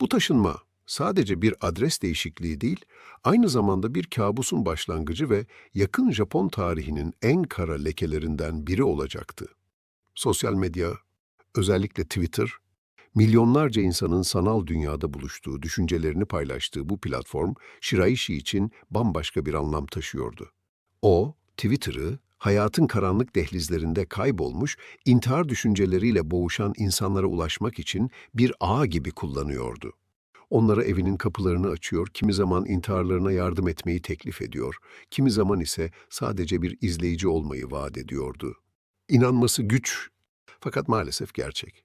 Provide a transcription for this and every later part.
Bu taşınma sadece bir adres değişikliği değil, aynı zamanda bir kabusun başlangıcı ve yakın Japon tarihinin en kara lekelerinden biri olacaktı. Sosyal medya, özellikle Twitter, milyonlarca insanın sanal dünyada buluştuğu, düşüncelerini paylaştığı bu platform, Shiraishi için bambaşka bir anlam taşıyordu. O, Twitter'ı hayatın karanlık dehlizlerinde kaybolmuş, intihar düşünceleriyle boğuşan insanlara ulaşmak için bir ağ gibi kullanıyordu. Onlara evinin kapılarını açıyor, kimi zaman intiharlarına yardım etmeyi teklif ediyor, kimi zaman ise sadece bir izleyici olmayı vaat ediyordu. İnanması güç, fakat maalesef gerçek.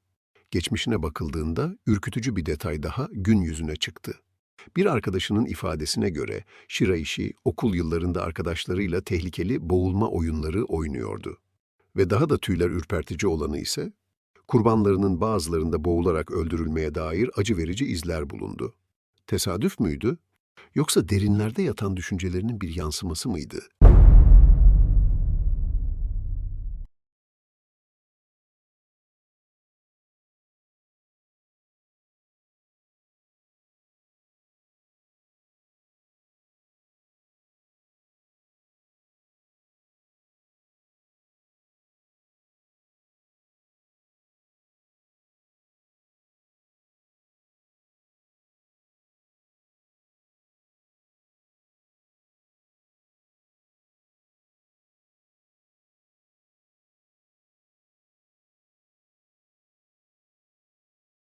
Geçmişine bakıldığında ürkütücü bir detay daha gün yüzüne çıktı. Bir arkadaşının ifadesine göre Shiraishi okul yıllarında arkadaşlarıyla tehlikeli boğulma oyunları oynuyordu. Ve daha da tüyler ürpertici olanı ise kurbanlarının bazılarında boğularak öldürülmeye dair acı verici izler bulundu. Tesadüf müydü? Yoksa derinlerde yatan düşüncelerinin bir yansıması mıydı?